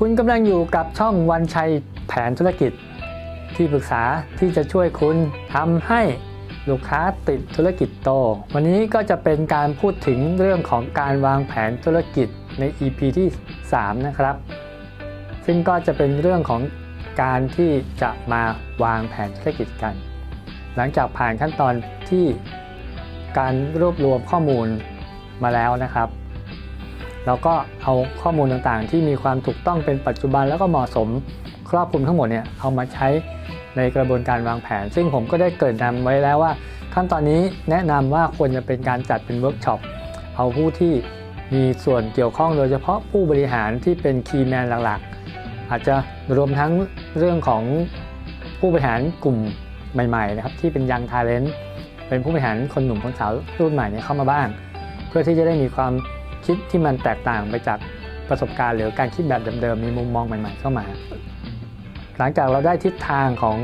คุณกำลังอยู่กับช่องวันชัยแผนธุรกิจ ที่ปรึกษาที่จะช่วยคุณทำให้ลูกค้าติดธุรกิจโต วันนี้ก็จะเป็นการพูดถึงเรื่องของการวางแผนธุรกิจใน EP ที่ 3 นะครับ ซึ่งก็จะเป็นเรื่องของการที่จะมาวางแผนธุรกิจกัน หลังจากผ่านขั้นตอนที่การรวบรวมข้อมูลมาแล้วนะครับ เราก็เอาข้อมูลต่างๆ ที่มีความถูกต้องเป็นปัจจุบันแล้วก็เหมาะสมครอบคลุมทั้งหมดเนี่ยเอามาใช้ในกระบวนการวางแผน ซึ่งผมก็ได้เกิดนำไว้แล้วว่า ขั้นตอนนี้แนะนำว่าควรจะเป็นการจัดเป็นเวิร์กช็อปเอาผู้ที่มีส่วนเกี่ยวข้องโดยเฉพาะผู้บริหารที่เป็นคีย์แมนหลักๆ อาจจะรวมทั้งเรื่องของผู้บริหารกลุ่มใหม่ๆนะครับที่เป็นยังทาเลนต์เป็นผู้บริหารคนหนุ่มคนสาวรุ่นใหม่เนี่ยเข้ามาบ้าง เพื่อที่จะได้มีความ คิดที่มันแตกต่างไปจากประสบการณ์ หรือการคิดแบบเดิมๆมีมุมมองใหม่ ๆ เข้ามา หลังจากเราได้ทิศทางของ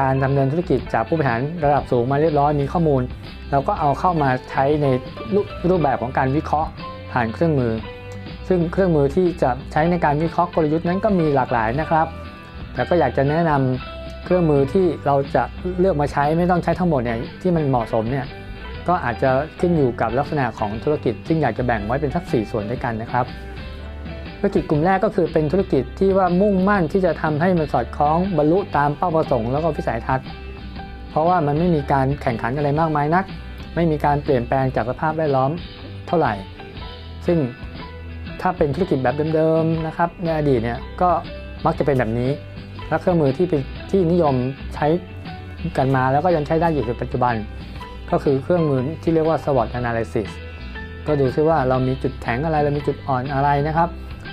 การดำเนินธุรกิจจากผู้บริหารระดับสูงมาเรียบร้อยมีข้อมูล เราก็เอาเข้ามาใช้ในรูปรูปแบบของการวิเคราะห์ผ่านเครื่องมือ ซึ่งเครื่องมือที่จะใช้ในการวิเคราะห์กลยุทธ์นั้นก็มีหลากหลายนะครับ แต่ก็อยากจะแนะนำเครื่องมือที่เราจะเลือกมาใช้ไม่ต้องใช้ทั้งหมดเนี่ยที่มันเหมาะสมเนี่ย ก็อาจจะขึ้นอยู่กับลักษณะของธุรกิจซึ่งอยากจะแบ่งไว้เป็นสัก4ส่วนด้วยกันนะครับ ธุรกิจกลุ่มแรกก็คือเป็นธุรกิจที่ว่ามุ่งมั่นที่จะทำให้มันสอดคล้องบรรลุตามเป้าประสงค์แล้วก็วิสัยทัศน์ เพราะว่ามันไม่มีการแข่งขันอะไรมากมายนัก ไม่มีการเปลี่ยนแปลงจากสภาพแวดล้อมเท่าไหร่ ซึ่งถ้าเป็นธุรกิจแบบเดิมๆนะครับในอดีตเนี่ยก็มักจะเป็นแบบนี้และเครื่องมือที่เป็นที่นิยมใช้กันมาแล้วก็ยังใช้ได้อยู่ในปัจจุบัน ก็คือเครื่องมือที่เรียกว่า SWOT analysis ก็ดูซิว่าเรามีจุดแข็งอะไร เรามีจุดอ่อนอะไรนะครับ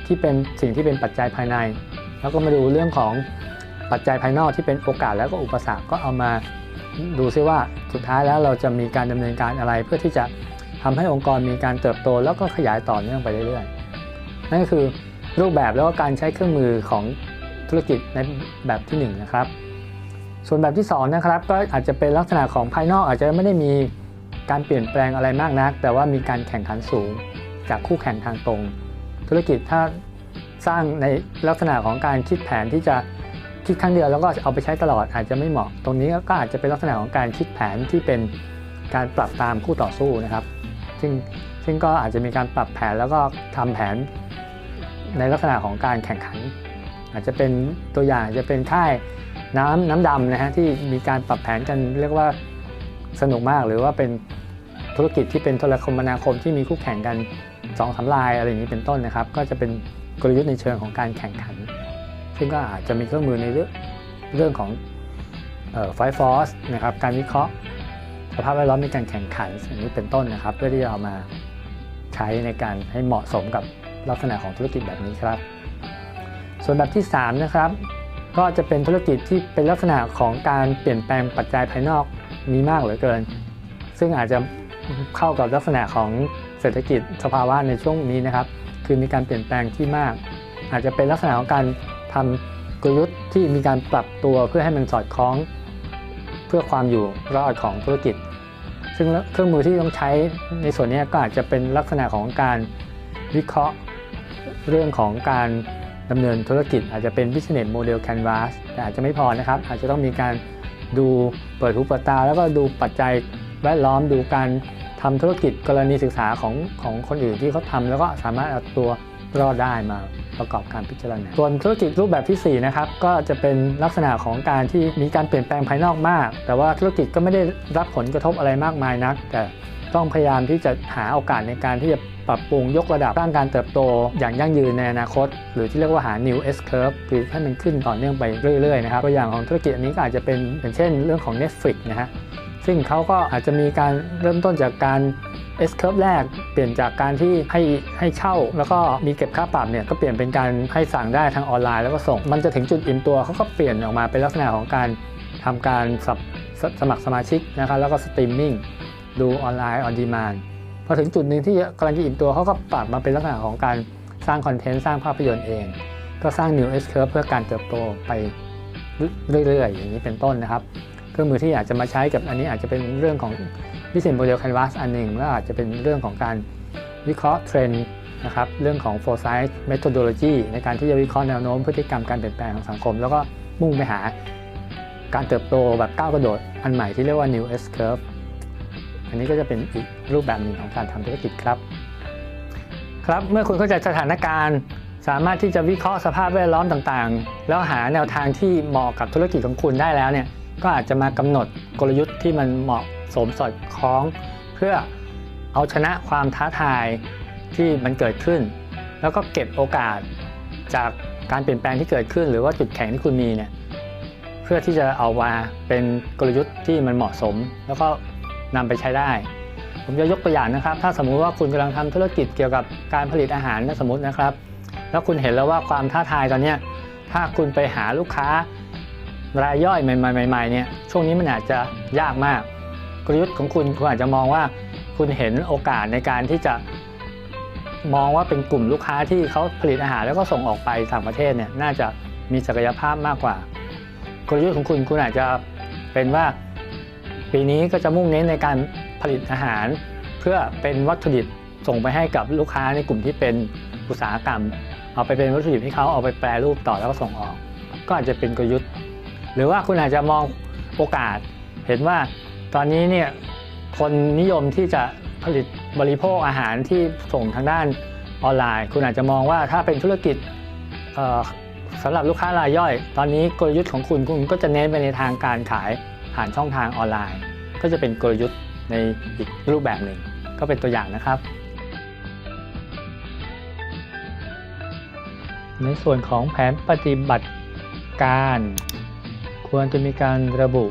ที่เป็นสิ่งที่เป็นปัจจัยภายใน แล้วก็มาดูเรื่องของปัจจัยภายนอกที่เป็นโอกาสแล้วก็อุปสรรคก็เอามาดูซิว่าสุดท้ายแล้วเราจะมีการดำเนินการอะไร เพื่อที่จะทำให้องค์กรมีการเติบโต แล้วก็ขยายต่อเนื่องไปเรื่อยๆ นั่นก็คือรูปแบบแล้วก็การใช้เครื่องมือของธุรกิจในแบบที่1นะครับ ส่วนแบบที่2นะครับก็อาจจะเป็นลักษณะของภายนอกอาจจะไม่ได้มีการเปลี่ยนแปลงอะไรมากนัก แต่ว่ามีการแข่งขันสูง จากคู่แข่งทางตรง ธุรกิจถ้าสร้างในลักษณะของการคิดแผนที่จะคิดครั้งเดียวแล้วก็เอาไปใช้ตลอดอาจจะไม่เหมาะ ตรงนี้ก็อาจจะเป็นลักษณะของการคิดแผนที่เป็นการปรับตามคู่ต่อสู้นะครับ ซึ่งซึ่งก็อาจจะมีการปรับแผนแล้วก็ทำแผนในลักษณะของการแข่งขัน อาจจะเป็นตัวอย่างจะเป็นค่าย น้ำน้ำดำนะฮะที่มีการปรับแผนกันเรียกว่าสนุกมากหรือว่าเป็นธุรกิจที่เป็นโทรคมนาคมที่มีคู่แข่งกันสองสามลายอะไรอย่างนี้เป็นต้นนะครับ ก็จะเป็นกลยุทธ์ในเชิงของการแข่งขัน ซึ่งก็อาจจะมีเครื่องมือในเรื่องเรื่องของไฟฟอสนะครับการวิเคราะห์ สภาพแวดล้อมในการแข่งขันอย่างนี้เป็นต้นนะครับ เพื่อที่จะเอามาใช้ในการให้เหมาะสมกับลักษณะของธุรกิจแบบนี้ครับ ส่วนแบบที่ 3 นะครับ ก็จะเป็นธุรกิจที่เป็นลักษณะของการเปลี่ยนแปลงปัจจัยภายนอกมีมากเหลือเกิน ซึ่งอาจจะเข้ากับลักษณะของเศรษฐกิจสภาวะในช่วงนี้นะครับ คือมีการเปลี่ยนแปลงที่มาก อาจจะเป็นลักษณะของการทำกลยุทธ์ที่มีการปรับตัวเพื่อให้มันสอดคล้อง เพื่อความอยู่รอดของธุรกิจ ซึ่งเครื่องมือที่ต้องใช้ในส่วนนี้ก็อาจจะเป็นลักษณะของการวิเคราะห์เรื่องของการ ดำเนินธุรกิจอาจจะเป็น business model canvas แต่อาจจะไม่พอนะครับ อาจจะต้องมีการดูเปิดหูเปิดตา แล้วก็ดูปัจจัยแวดล้อมดูการทำธุรกิจกรณีศึกษาของของคนอื่นที่เขาทำแล้วก็สามารถเอาตัวรอดได้มาประกอบการพิจารณา ส่วนธุรกิจรูปแบบที่ 4 นะครับ ก็จะเป็นลักษณะของการที่มีการเปลี่ยนแปลงภายนอกมาก แต่ว่าธุรกิจก็ไม่ได้รับผลกระทบอะไรมากมายนัก แต่ต้องพยายามที่จะหาโอกาสในการที่จะ ปรับปรุงยกระดับสร้างการเติบโตอย่างยั่งยืนในอนาคต หรือที่เรียกว่าหา new S curve คือให้มันขึ้นต่อเนื่องไปเรื่อยๆนะครับตัวอย่างของธุรกิจอันนี้ก็อาจจะเป็นอย่างเช่นเรื่องของ Netflix นะฮะซึ่งเขาก็อาจจะมีการเริ่มต้นจากการ S curve แรกเปลี่ยนจากการที่ให้ให้เช่า แล้วก็มีเก็บค่าปรับเนี่ยก็เปลี่ยนเป็นการให้สั่งได้ทางออนไลน์แล้วก็ส่ง มันจะถึงจุดอิ่มตัวเขาก็เปลี่ยนออกมาเป็นลักษณะของการทำการสสมัครสมาชิกนะครับแล้วก็สตรีมมิ่งดูออนไลน์ออนดีมานพ อถึงจุดหนึ่งที่กำลังจะอิ่มตัวเขาก็ปรับมาเป็นลักษณะของการสร้างคอนเทนต์สร้างภาพยนตร์เอง ก็สร้าง New S curve เพื่อการเติบโตไปเรื่อยๆ อย่างนี้เป็นต้นนะครับเครื่องมือที่อาจจะมาใช้กับอันนี้อาจจะเป็นเรื่องของ Business Model Canvas อันหนึ่งแล้วอาจจะเป็นเรื่องของการวิเคราะห์เทรนด์นะครับเรื่องของ foresight methodology ในการที่จะวิเคราะห์แนวโน้มพฤติกรรมการเปลี่ยนแปลงของสังคม แล้วก็มุ่งไปหาการเติบโตแบบก้าวกระโดดอันใหม่ที่เรียกว่า new S curve อันนี้ก็จะเป็นอีกรูปแบบหนึ่งของการทำธุรกิจครับ ครับเมื่อคุณเข้าใจสถานการณ์ สามารถที่จะวิเคราะห์สภาพแวดล้อมต่างๆ แล้วหาแนวทางที่เหมาะกับธุรกิจของคุณได้แล้วเนี่ยก็อาจจะมากำหนดกลยุทธ์ที่มันเหมาะสมสอดคล้อง เพื่อเอาชนะความท้าทายที่มันเกิดขึ้น แล้วก็เก็บโอกาสจากการเปลี่ยนแปลงที่เกิดขึ้น หรือว่าจุดแข็งที่คุณมีเนี่ยเพื่อที่จะเอามาเป็นกลยุทธ์ที่มันเหมาะสม แล้วก็ นำไปใช้ได้ ผมจะยกตัวอย่างนะครับ ถ้าสมมุติว่าคุณกำลังทำธุรกิจเกี่ยวกับการผลิตอาหารนะสมมตินะครับ แล้วคุณเห็นแล้วว่าความท้าทายตอนนี้ถ้าคุณไปหาลูกค้ารายย่อยใหม่ๆๆเนี่ยช่วงนี้มันอาจจะยากมาก กลยุทธ์ของคุณคุณอาจจะมองว่าคุณเห็นโอกาสในการที่จะมองว่าเป็นกลุ่มลูกค้าที่เขาผลิตอาหารแล้วก็ส่งออกไปต่างประเทศเนี่ยน่าจะมีศักยภาพมากกว่า กลยุทธ์ของคุณคุณอาจจะเป็นว่า ปีนี้ก็จะมุ่งเน้นในการผลิตอาหาร เพื่อเป็นวัตถุดิบส่งไปให้กับลูกค้าในกลุ่มที่เป็นอุตสาหกรรม เอาไปเป็นวัตถุดิบให้เขาเอาไปแปรรูปต่อแล้วก็ส่งออก ก็อาจจะเป็นกลยุทธ์ หรือว่าคุณอาจจะมองโอกาส เห็นว่าตอนนี้เนี่ยคนนิยมที่จะผลิตบริโภคอาหารที่ส่งทางด้านออนไลน์ คุณอาจจะมองว่าถ้าเป็นธุรกิจสำหรับลูกค้ารายย่อย ตอนนี้กลยุทธ์ของคุณคุณก็จะเน้นไปในทางการขาย ผ่านช่องทางออนไลน์ ก็จะเป็นกลยุทธ์ในอีกรูปแบบหนึ่ง ก็เป็นตัวอย่างนะครับ ในส่วนของแผนปฏิบัติการ ควรจะมีการระบุ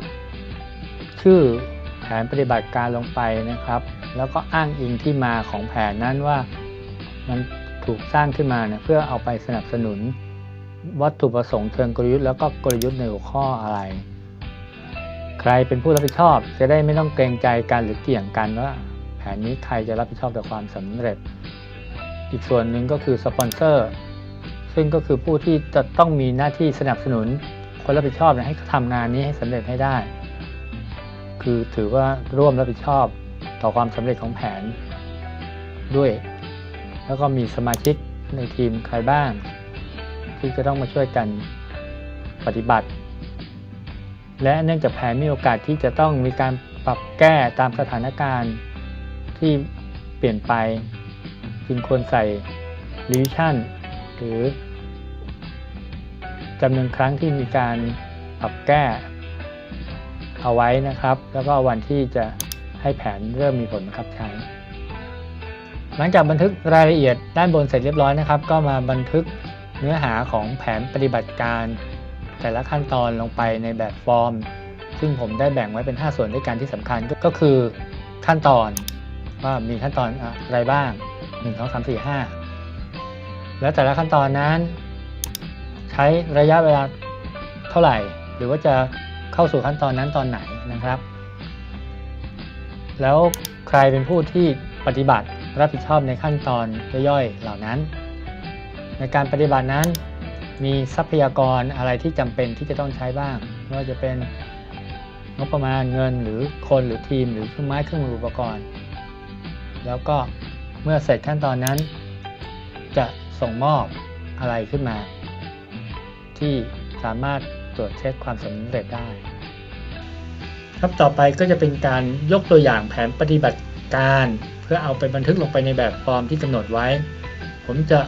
ชื่อแผนปฏิบัติการลงไปนะครับ แล้วก็อ้างอิงที่มาของแผนนั้นว่ามันถูกสร้างขึ้นมาเนี่ยเพื่อเอาไปสนับสนุน วัตถุประสงค์เชิงกลยุทธ์แล้วก็กลยุทธ์ในหัวข้ออะไร ใครเป็นผู้รับผิดชอบ จะได้ไม่ต้องเกรงใจกันหรือเกี่ยงกันว่าแผนนี้ใครจะรับผิดชอบต่อความสำเร็จ อีกส่วนหนึ่งก็คือสปอนเซอร์ซึ่งก็คือผู้ที่จะต้องมีหน้าที่สนับสนุนคนรับผิดชอบนะให้ทำงานนี้ให้สำเร็จให้ได้ คือถือว่าร่วมรับผิดชอบต่อความสำเร็จของแผนด้วย แล้วก็มีสมาชิกในทีมใครบ้าง ที่จะต้องมาช่วยกันปฏิบัติ และเนื่องจากแผนมีโอกาสที่จะต้องมีการปรับแก้ตามสถานการณ์ที่เปลี่ยนไป จึงควรใส่ revision หรือจำนวนครั้งที่มีการปรับแก้เอาไว้นะครับ แล้วก็วันที่จะให้แผนเริ่มมีผลบังคับใช้ หลังจากบันทึกรายละเอียดด้านบนเสร็จเรียบร้อยนะครับ ก็มาบันทึกเนื้อหาของแผนปฏิบัติการ แต่ละขั้นตอนลงไปในแบบฟอร์ม ซึ่งผมได้แบ่งไว้เป็น 5 ส่วนด้วยกันที่สำคัญก็คือขั้นตอนว่ามีขั้นตอนอะไรบ้าง 1 2 3 4 5 แล้วแต่ละขั้นตอนนั้น ใช้ระยะเวลาเท่าไหร่ หรือว่าจะเข้าสู่ขั้นตอนนั้นตอนไหนนะครับ แล้วใครเป็นผู้ที่ปฏิบัติรับผิดชอบในขั้นตอนย่อยๆเหล่านั้น ในการปฏิบัตินั้น มีทรัพยากรอะไรที่จำเป็นที่จะต้องใช้บ้างไม่ว่าจะเป็นงบประมาณเงินหรือคนหรือทีมหรือเครื่องไม้เครื่องมืออุปกรณ์ แล้วก็เมื่อเสร็จขั้นตอนนั้น จะส่งมอบอะไรขึ้นมา ที่สามารถตรวจเช็คความสำเร็จได้ ครับต่อไปก็จะเป็นการยกตัวอย่างแผนปฏิบัติการ เพื่อเอาไปบันทึกลงไปในแบบฟอร์มที่กำหนดไว้ ผมจะ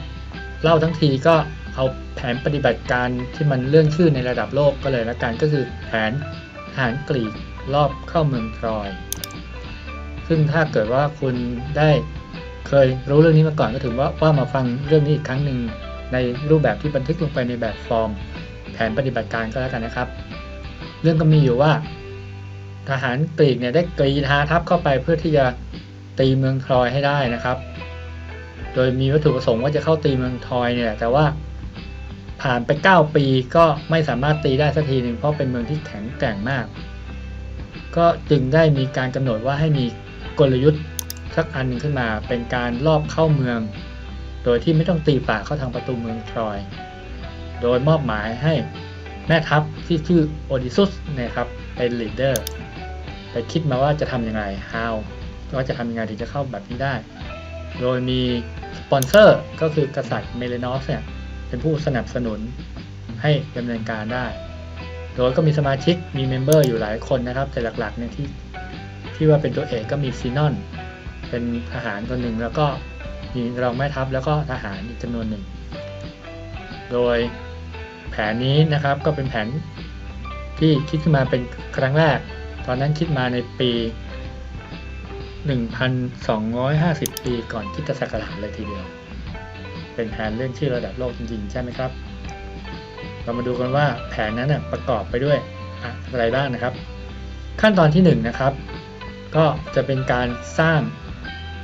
เล่าทั้งทีก็ เอาแผนปฏิบัติการที่มันเรื่องชื่อในระดับโลกก็เลยละกันก็คือแผนทหารกรีกรอบเข้าเมืองทรอย ซึ่งถ้าเกิดว่าคุณได้เคยรู้เรื่องนี้มาก่อนก็ถือว่าว่ามาฟังเรื่องนี้อีกครั้งหนึ่งในรูปแบบที่บันทึกลงไปในแบบฟอร์ม แผนปฏิบัติการก็แล้วกันนะครับ เรื่องก็มีอยู่ว่า ทหารกรีกเนี่ยได้กรีธาทัพเข้าไปเพื่อที่จะตีเมืองทรอยให้ได้นะครับ โดยมีวัตถุประสงค์ว่าจะเข้าตีเมืองทรอยเนี่ยแต่ว่า ผ่านไป 9 ปีก็ไม่สามารถตีได้สักทีหนึ่งเพราะเป็นเมืองที่แข็งแกร่งมาก ก็จึงได้มีการกำหนดว่าให้มีกลยุทธ์สักอันหนึ่งขึ้นมา เป็นการลอบเข้าเมือง โดยที่ไม่ต้องตีป่าเข้าทางประตูเมืองทรอย โดยมอบหมายให้แม่ทัพที่ชื่อโอดิซุสนะครับเป็นลีดเดอร์ไปคิดมาว่าจะทำยังไง how ว่าจะทำยังไงถึงจะเข้าแบบนี้ได้ โดยมีสปอนเซอร์ก็คือกษัตริย์เมเลนอสเนี่ย เป็นผู้สนับสนุนให้ดำเนินการได้ โดยก็มีสมาชิกมีเมมเบอร์อยู่หลายคนนะครับ แต่หลักๆเนี่ยที่ที่ว่าเป็นตัวเอกก็มีซีนอน เป็นทหารคนหนึ่งแล้วก็มีรองแม่ทัพแล้วก็ทหารอีกจำนวนหนึ่ง โดยแผนนี้นะครับก็เป็นแผนที่คิดขึ้นมาเป็นครั้งแรก ตอนนั้นคิดมาในปี 1,250 ปีก่อนคริสตศักราชเลยทีเดียว เป็นแผนเรื่องชื่อระดับโลกจริง ๆ ใช่ไหมครับ เรามาดูกันว่าแผนนั้นนะประกอบไปด้วยอะไรบ้างนะครับ ขั้นตอนที่1นงนะครับ ก็จะเป็นการสร้าง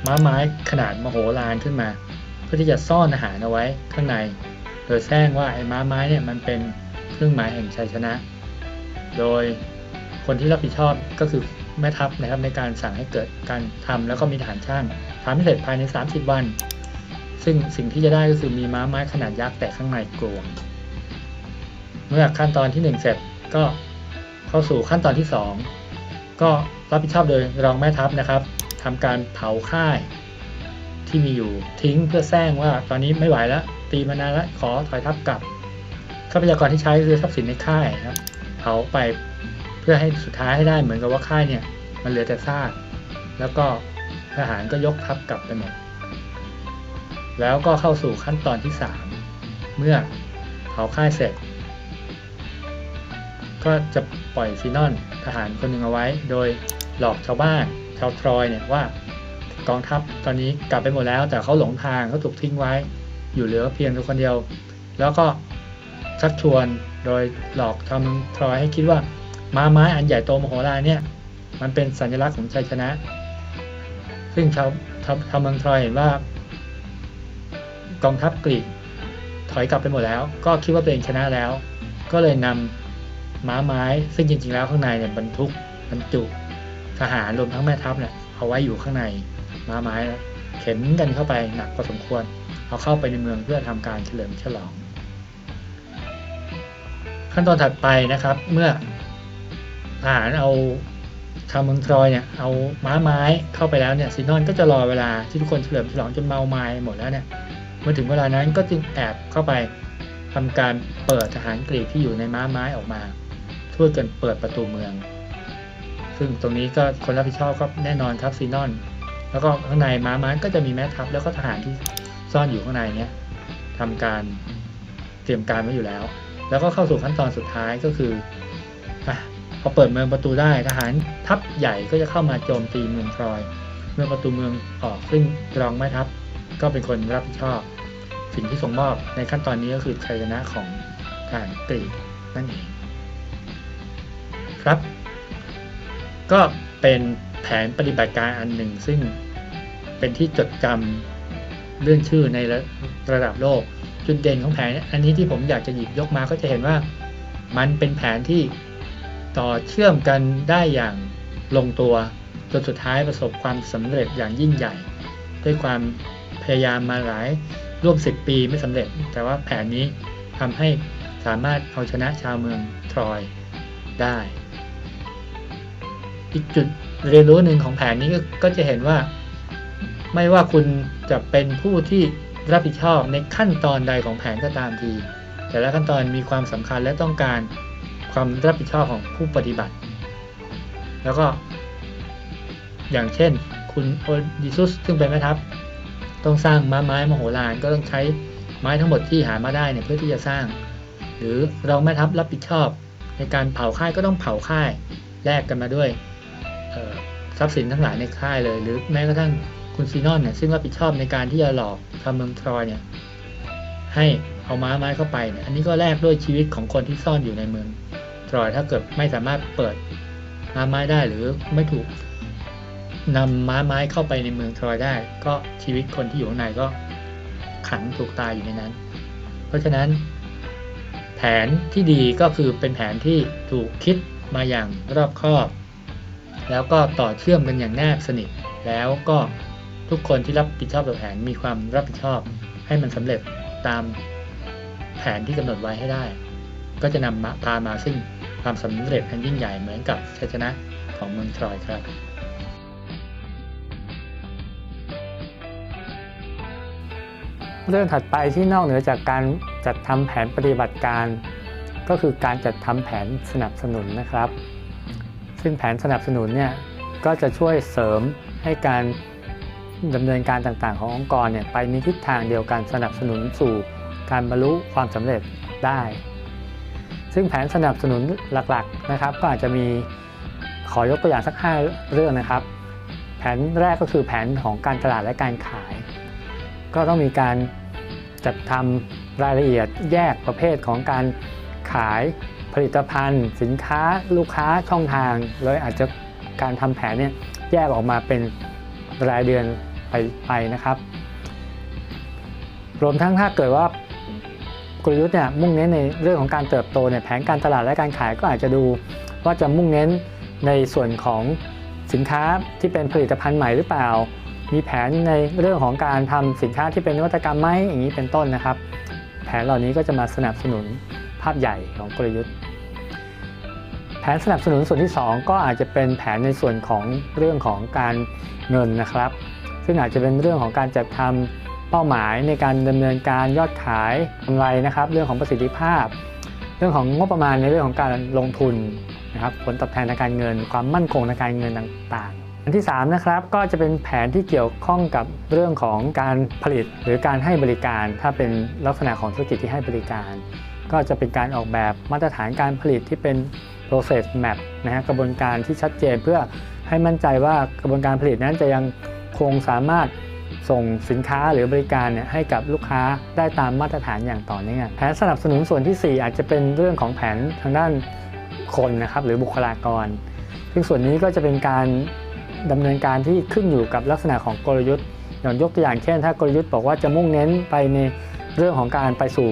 ม้าไม้ขนาดมโหฬารขึ้นมา เพื่อที่จะซ่อนอาหารเอาไว้ข้างใน โดยแจ้งว่าไอ้ม้าไม้เนี่ยมันเป็นเครื่องหมายแห่งชัยชนะ โดยคนที่รับผิดชอบก็คือแม่ทัพนะครับในการสั่งให้เกิดการทำแล้วก็มีฐานช่างทำให้เสร็จภายใน 30 วัน ซึ่งสิ่งที่จะได้ก็คือมีม้าไม้ขนาดยักษ์แต่ข้างในกลวง เมื่อขั้นตอนที่ 1 เสร็จก็เข้าสู่ขั้นตอนที่ 2 ก็รับผิดชอบโดยรองแม่ทัพนะครับทำการเผาค่าย ที่มีอยู่ทิ้งเพื่อแซงว่าตอนนี้ไม่ไหวแล้ว ตีมานานแล้วขอถอยทัพกลับทรัพยากรที่ใช้คือทรัพย์สินในค่ายครับเผาไปเพื่อให้สุดท้ายให้ได้เหมือนกับว่าค่ายเนี่ย มันเหลือแต่ซากแล้วก็ทหารก็ยกทัพกลับไปหมด แล้วก็เข้าสู่ขั้นตอนที่ 3 เมื่อเผาค่ายเสร็จ ก็จะปล่อยซีนอนทหารคนหนึ่งเอาไว้ โดยหลอกชาวบ้านชาวทรอยเนี่ยว่ากองทัพตอนนี้กลับไปหมดแล้วแต่เขาหลงทางเขาถูกทิ้งไว้ อยู่เหลือเพียงตัวคนเดียว แล้วก็ชักชวนโดยหลอกชาวเมืองทรอยให้คิดว่าม้าไม้อันใหญ่โตมโหฬารเนี่ย มันเป็นสัญลักษณ์ของชัยชนะ ซึ่งชาวชาวชาวเมืองทรอยเห็นว่า กองทัพกรีกถอยกลับไปหมดแล้ว ก็คิดว่าตัวเองชนะแล้ว ก็เลยนำม้าไม้ ซึ่งจริง ๆ แล้วข้างในเนี่ยบรรทุกบรรจุทหารรวมทั้งแม่ทัพเนี่ยเอาไว้อยู่ข้างในม้าไม้เข็นกันเข้าไปหนักพอสมควร เอาเข้าไปในเมืองเพื่อทำการเฉลิมฉลอง ขั้นตอนถัดไปนะครับ เมื่อทหารเอาชาวเมืองทรอยเนี่ยเอาม้าไม้เข้าไปแล้วเนี่ยซีนอนก็จะรอเวลาที่ทุกคนเฉลิมฉลองจนเมาไม้หมดแล้วเนี่ย เมื่อถึงเวลานั้นก็จึงแอบเข้าไปทำการเปิดทหารกรีกที่อยู่ในม้าไม้ออกมาช่วยกันเปิดประตูเมือง ซึ่งตรงนี้ก็คนรับผิดชอบก็แน่นอนครับซีนอน แล้วก็ข้างในม้าไม้ก็จะมีแม่ทัพแล้วก็ทหารที่ซ่อนอยู่ข้างในเนี้ยทำการเตรียมการไว้อยู่แล้ว แล้วก็เข้าสู่ขั้นตอนสุดท้ายก็คืออพอเปิดเมืองประตูได้ทหารทัพใหญ่ก็จะเข้ามาโจมตีเมืองทรอย เมื่อประตูเมืองออกซึ่งรองแม่ทัพ ก็เป็นคนรับผิดชอบ สิ่งที่ส่งมอบในขั้นตอนนี้ก็คือชัยชนะของทหารกรีกนั่นเองครับ ก็เป็นแผนปฏิบัติการอันหนึ่งซึ่งเป็นที่จดจำเรื่องชื่อในระระดับโลก จุดเด่นของแผนอันนี้ที่ผมอยากจะหยิบยกมาก็จะเห็นว่ามันเป็นแผนที่ต่อเชื่อมกันได้อย่างลงตัวจนสุดท้ายประสบความสำเร็จอย่างยิ่งใหญ่ ด้วยความ ยายามมาหลายร่วม10ปีไม่สำเร็จ แต่ว่าแผนนี้ทำให้สามารถเอาชนะชาวเมืองทรอยได้ อีกจุดเรียนรู้หนึ่งของแผนนี้ก็จะเห็นว่า ไม่ว่าคุณจะเป็นผู้ที่รับผิดชอบในขั้นตอนใดของแผนก็ตามที แต่ละขั้นตอนมีความสำคัญและต้องการความรับผิดชอบของผู้ปฏิบัติ แล้วก็ อย่างเช่น คุณโอดิซุสซึ่งเป็นแม่ทัพ ต้องสร้างม้าไม้มโหฬารก็ต้องใช้ไม้ทั้งหมดที่หามาได้เนี่ยเพื่อที่จะสร้าง หรือเราแม่ทัพรับผิดชอบ ในการเผาค่ายก็ต้องเผาค่ายแลกกันมาด้วยทรัพย์สินทั้งหลายในค่ายเลย หรือแม้กระทั่งคุณซีนอนเนี่ยซึ่งรับผิดชอบในการที่จะหลอกทำเมืองทรอยเนี่ยให้เอาม้าไม้เข้าไปเนี่ยอันนี้ก็แลกด้วยชีวิตของคนที่ซ่อนอยู่ในเมืองทรอยถ้าเกิดไม่สามารถเปิดม้าไม้ได้หรือไม่ถูก นำม้าไม้เข้าไปในเมืองทรอยได้ ก็ชีวิตคนที่อยู่ข้างในก็ขังถูกตายอยู่ในนั้น เพราะฉะนั้น แผนที่ดีก็คือเป็นแผนที่ถูกคิดมาอย่างรอบคอบ แล้วก็ต่อเชื่อมกันอย่างแนบสนิท แล้วก็ทุกคนที่รับผิดชอบต่อแผนมีความรับผิดชอบ ให้มันสำเร็จตามแผนที่กำหนดไว้ให้ได้ ก็จะนำมาพามาซึ่งความสำเร็จอันยิ่งใหญ่เหมือนกับชัยชนะของเมืองทรอยครับ เรื่องถัดไปที่นอกเหนือจากการจัดทำแผนปฏิบัติการ ก็คือการจัดทำแผนสนับสนุนนะครับ ซึ่งแผนสนับสนุนเนี่ยก็จะช่วยเสริมให้การดำเนินการต่างๆ ขององค์กรเนี่ยไปในทิศทางเดียวกันสนับสนุนสู่การบรรลุความสำเร็จได้ ซึ่งแผนสนับสนุนหลักๆนะครับ ก็อาจจะมีขอยกตัวอย่างสัก 5 เรื่องนะครับ แผนแรกก็คือแผนของการตลาดและการขาย ก็ต้องมีการจัดทำรายละเอียดแยกประเภทของการขายผลิตภัณฑ์ สินค้าลูกค้าช่องทางเลยอาจจะการทำแผนเนี่ยแยกออกมาเป็นรายเดือนไปไปนะครับ รวมทั้งถ้าเกิดว่ากลยุทธ์เนี่ยมุ่งเน้นในเรื่องของการเติบโตเนี่ยแผนการตลาดและการขายก็อาจจะดูว่าจะมุ่งเน้นในส่วนของสินค้าที่เป็นผลิตภัณฑ์ใหม่หรือเปล่า มีแผนในเรื่องของการทำสินค้าที่เป็นนวัตกรรมไหมอย่างนี้เป็นต้นนะครับ แผนเหล่านี้ก็จะมาสนับสนุนภาพใหญ่ของกลยุทธ์ แผนสนับสนุนส่วนที่ 2 ก็อาจจะเป็นแผนในส่วนของเรื่องของการเงินนะครับ ซึ่งอาจจะเป็นเรื่องของการจัดทำเป้าหมายในการดำเนินการยอดขายกำไรนะครับ เรื่องของประสิทธิภาพ เรื่องของงบประมาณในเรื่องของการลงทุนนะครับผลตอบแทนทางการเงิน ความมั่นคงทางการเงินต่างๆ อันที่3นะครับก็จะเป็นแผนที่เกี่ยวข้องกับเรื่องของการผลิตหรือการให้บริการ ถ้าเป็นลักษณะของธุรกิจที่ให้บริการ ก็จะเป็นการออกแบบมาตรฐานการผลิตที่เป็น process map นะฮะกระบวนการที่ชัดเจนเพื่อให้มั่นใจว่ากระบวนการผลิตนั้นจะยังคงสามารถส่งสินค้าหรือบริการเนี่ยให้กับลูกค้าได้ตามมาตรฐานอย่างต่อเนื่องแผนสนับสนุนส่วนที่ 4 อาจจะเป็นเรื่องของแผนทางด้านคนนะครับหรือบุคลากร ซึ่งส่วนนี้ก็จะเป็นการ ดำเนินการที่ขึ้นอยู่กับลักษณะของกลยุทธ์ อย่างยกตัวอย่างเช่น ถ้ากลยุทธ์บอกว่าจะมุ่งเน้นไปในเรื่องของการไปสู่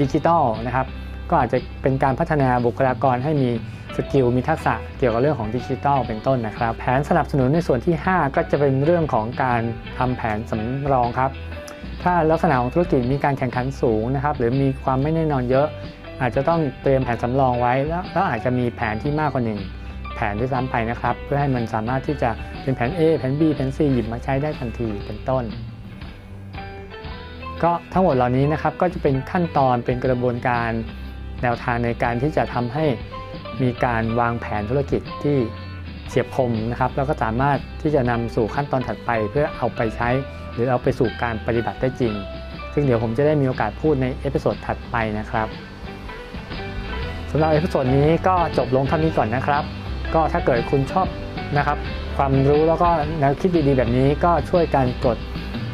ดิจิทัลนะครับ ก็อาจจะเป็นการพัฒนาบุคลากรให้มีสกิลมีทักษะเกี่ยวกับเรื่องของดิจิทัลเป็นต้นนะครับ แผนสนับสนุนในส่วนที่ 5 ก็จะเป็นเรื่องของการทำแผนสำรองครับ ถ้าลักษณะของธุรกิจมีการแข่งขันสูงนะครับ หรือมีความไม่แน่นอนเยอะ อาจจะต้องเตรียมแผนสำรองไว้แล้วแล้วอาจจะมีแผนที่มากกว่าหนึ่ง แผนด้วยซ้ำไปนะครับ เพื่อให้มันสามารถที่จะเป็นแผน A แผน B แผน C หยิบมาใช้ได้ทันทีเป็นต้น ก็ทั้งหมดเหล่านี้นะครับก็จะเป็นขั้นตอนเป็นกระบวนการแนวทางในการที่จะทำให้มีการวางแผนธุรกิจที่เฉียบคมนะครับ แล้วก็สามารถที่จะนำสู่ขั้นตอนถัดไป เพื่อเอาไปใช้ หรือเอาไปสู่การปฏิบัติได้จริง ซึ่งเดี๋ยวผมจะได้มีโอกาสพูดในเอพิโซดถัดไปนะครับสำหรับเอพิโซดนี้ก็จบลงเท่านี้ก่อนนะครับ ก็ถ้าเกิดคุณชอบนะครับ ความรู้แล้วก็แนวคิดดีๆ แบบนี้ก็ช่วยกันกด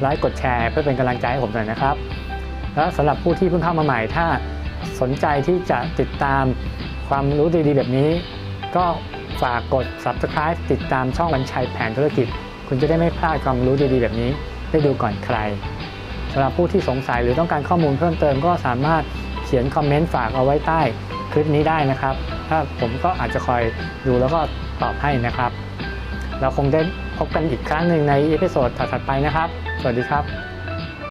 ไลค์กดแชร์เพื่อเป็นกำลังใจให้ผมหน่อยนะครับ แล้วสำหรับผู้ที่เพิ่งเข้ามาใหม่ถ้าสนใจที่จะติดตามความรู้ดีๆ แบบนี้ ก็ฝากกด subscribe ติดตามช่องวันชัยแผนธุรกิจ คุณจะได้ไม่พลาดความรู้ดีๆ แบบนี้ ได้ดูก่อนใครสำหรับผู้ที่สงสัยหรือต้องการข้อมูลเพิ่มเติมก็สามารถเขียนคอมเมนต์ฝากเอาไว้ใต้ คลิปนี้ได้นะครับ ถ้าผมก็อาจจะคอยดูแล้วก็ตอบให้นะครับ เราคงได้พบกันอีกครั้งหนึ่งในเอพิโซดถัดๆไปนะครับ สวัสดีครับ